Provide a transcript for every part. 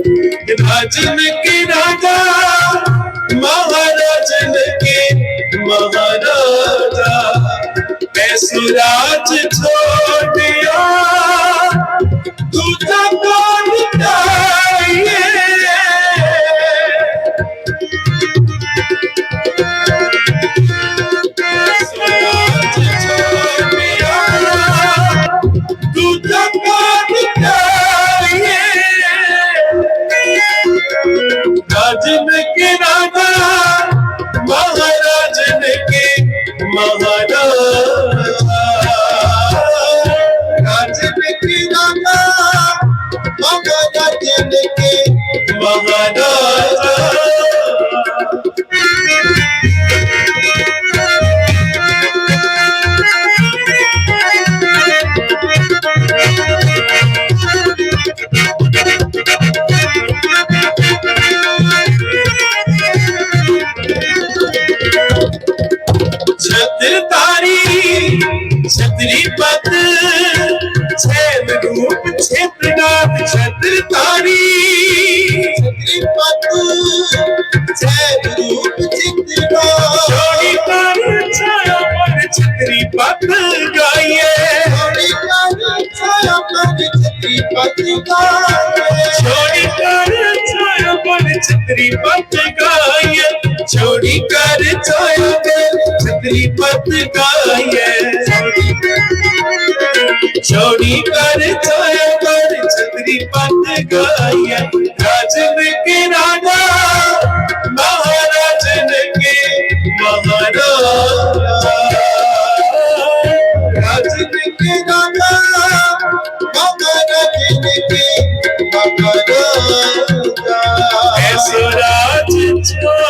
राजन के राजा महाराजन के महाराजा मैं सुराज छोड़ ਰੂਪ ਛੇਤਨਾ ਛਤਰ ਤਾਰੀ ਛਤਰੀ ਪਾਤੂ ਜੈ ਰੂਪ ਛੇਤਨਾ ਛੋੜੀ ਪਰ ਛਾਇਆ ਪਰ ਛਤਰੀ ਪਤ ਗਾਈਏ। ਛੋੜੀ ਪਰ ਛਾਇਆ ਪਰ ਛਤਰੀ ਪਤ ਗਾਈਏ। ਛੋੜੀ ਪਰ ਛਾਇਆ ਪਰ ਛਤਰੀ ਪਤ ਗਾਈਏ। ਛੋੜੀ ਕਰ ਛਾਇਆ ਪਰ ਛਤਰੀ ਪਤ ਗਾਈਏ छोड़ी कर छाया पर छतरी पद गाइए राजन के राजा महाराजन के महाराजा राजन के राजा महाराजन के महाराजा ऐसो राज छोड़िया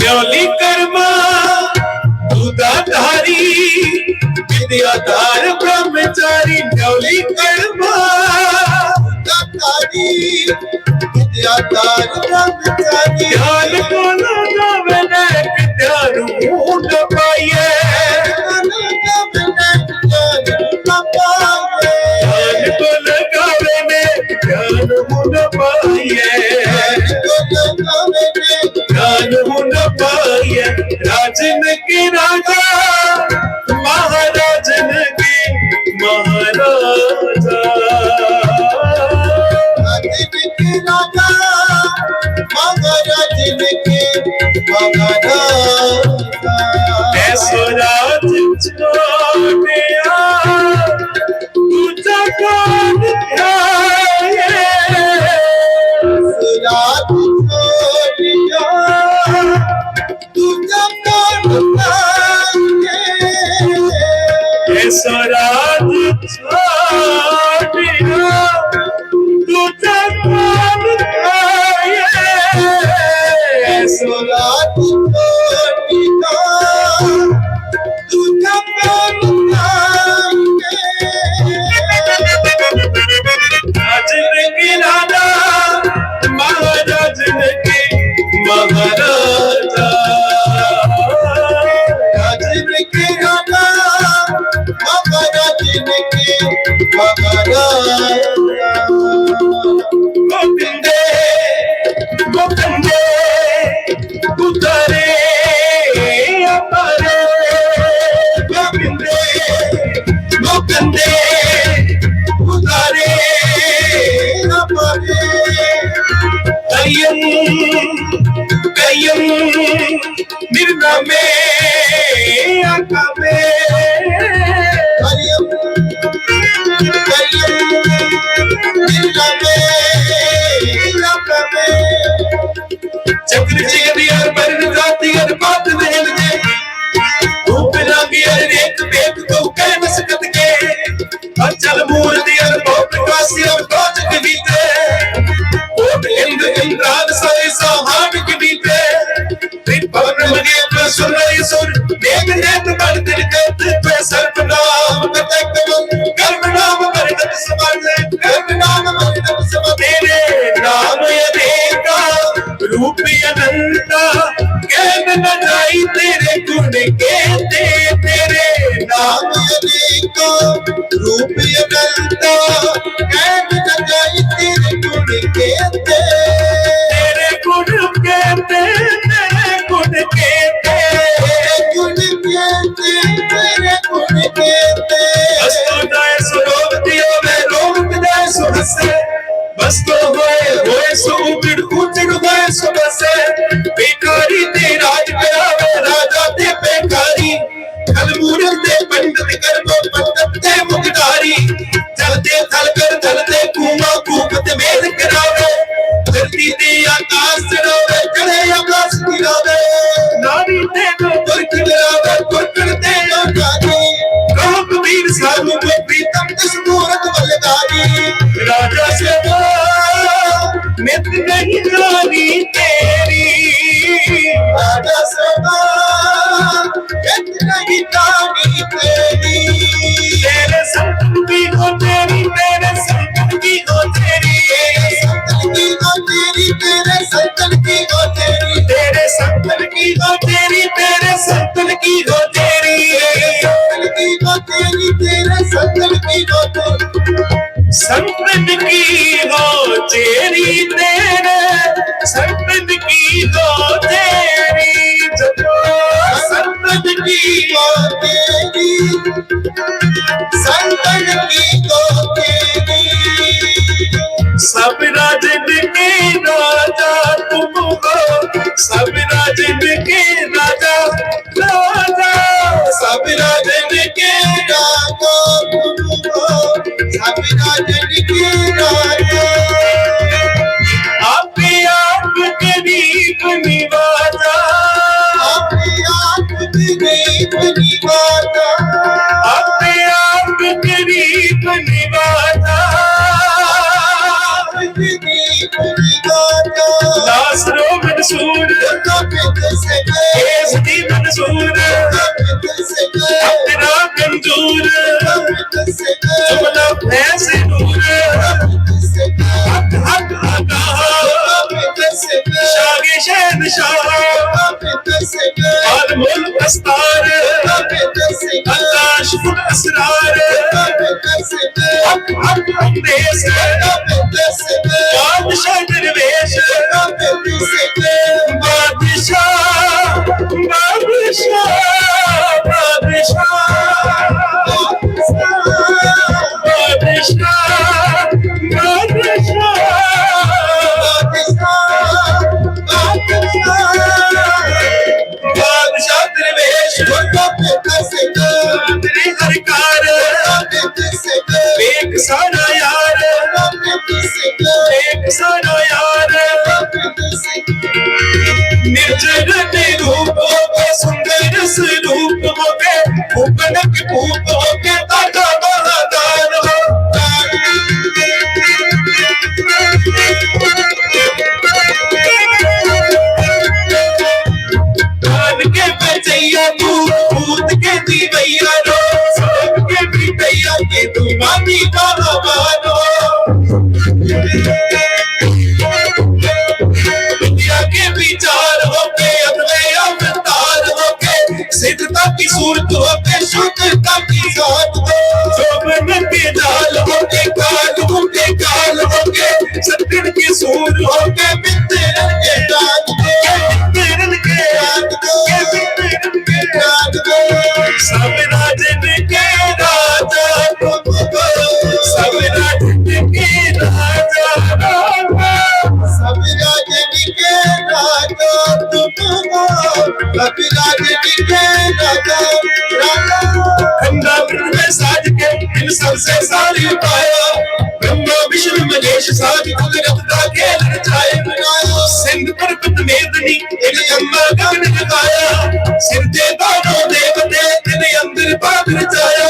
ਪਿਆਵਾਲੀ ਦੀ ਆਧਾਰ ਬ੍ਰਹਮਚਾਰੀ ਨਿਉਲੀ ਕਰਮਾ। ਕਾਕਾਰੀ ਦੀ ਆਧਾਰ ਬ੍ਰਹਮਚਾਰੀ। ਹਾਲ ਕੋਨਾ ਜਾਵੇ ਲੈ ਕਿਤਿਆ ਨੂੰ ਮੂੰਹ ਦਬਾਈਏ ਰਾਜ Oh. ਜਲ ਮੂਰਤੀ ਅਨਭੋਗ ਕਾਸਿਆ ਕਾਜ ਕਵੀਤੇ ਕੋਟ ਇੰਦ ਇੰਦਰਾਦ ਸਾਰੇ ਸਾਹਾਨ ਕਵੀਤੇ ਤ੍ਰਿਪਵਨ ਮਗੇ ਸੁਰਈ ਸੁਰ ਮੇਗ ਨੇਤ ਬੜ ਦਿਲ ਕਤ ਤੇ ਸਰਪ ਨਾਮ ਕਤੈ ਕਵੰ ਕਰਮ ਨਾਮ ਕਰਦਤ ਸਵਰਨੇ, ਕਰਮ ਨਾਮ ਮਰਦਤ ਸਵ ਤੇਰੇ ਨਾਮ ਅਨੇਕਾ ਰੂਪ ਅਨੰਤਾ ਕਹਿ ਨ ਜਾਈ ਤੇਰੇ ਗੁਣ ਕੇਤੇ ਤੇਰੇ ਨਾਮ ਅਨੇਕਾ सजन की रोते संपत की हो तेरी तेरे संपत की हो तेरी संपत की हो तेरी संतन की हो तेरी सब राज के राजा तुम हो सब राज के We got it. الأسطار الكاشف الأسرار حق حق حق Krishna. शुक्र का की गात दो जोग में भी डाल होके काल होके काल होके सत्तर के सूर होके मित्रन के डाल दो मित्रन के डाल दो मित्रन के डाल दो सब राजन के राजा, प्रभु सब राजन के राजा सब राजन के राजा प्रभु सब राजन के से सारी पाया ब्रह्मा विष्णु महेश सारी कुदरत का खेल रचाए बनाया सिंध पर्वत मेदनी एक अम्मा गान लगाया सिर दे बानो देवते तेरे अंदर पाप रचाया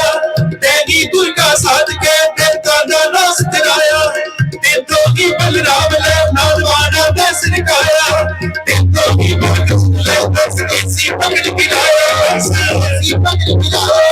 तेरी दुर्गा साध के देवता दा नास जगाया तेतो की बलराम ले नादवाना दस निकाया तेतो की भगत ले दस इसी पकड़ पिलाया इसी पकड़ पिलाया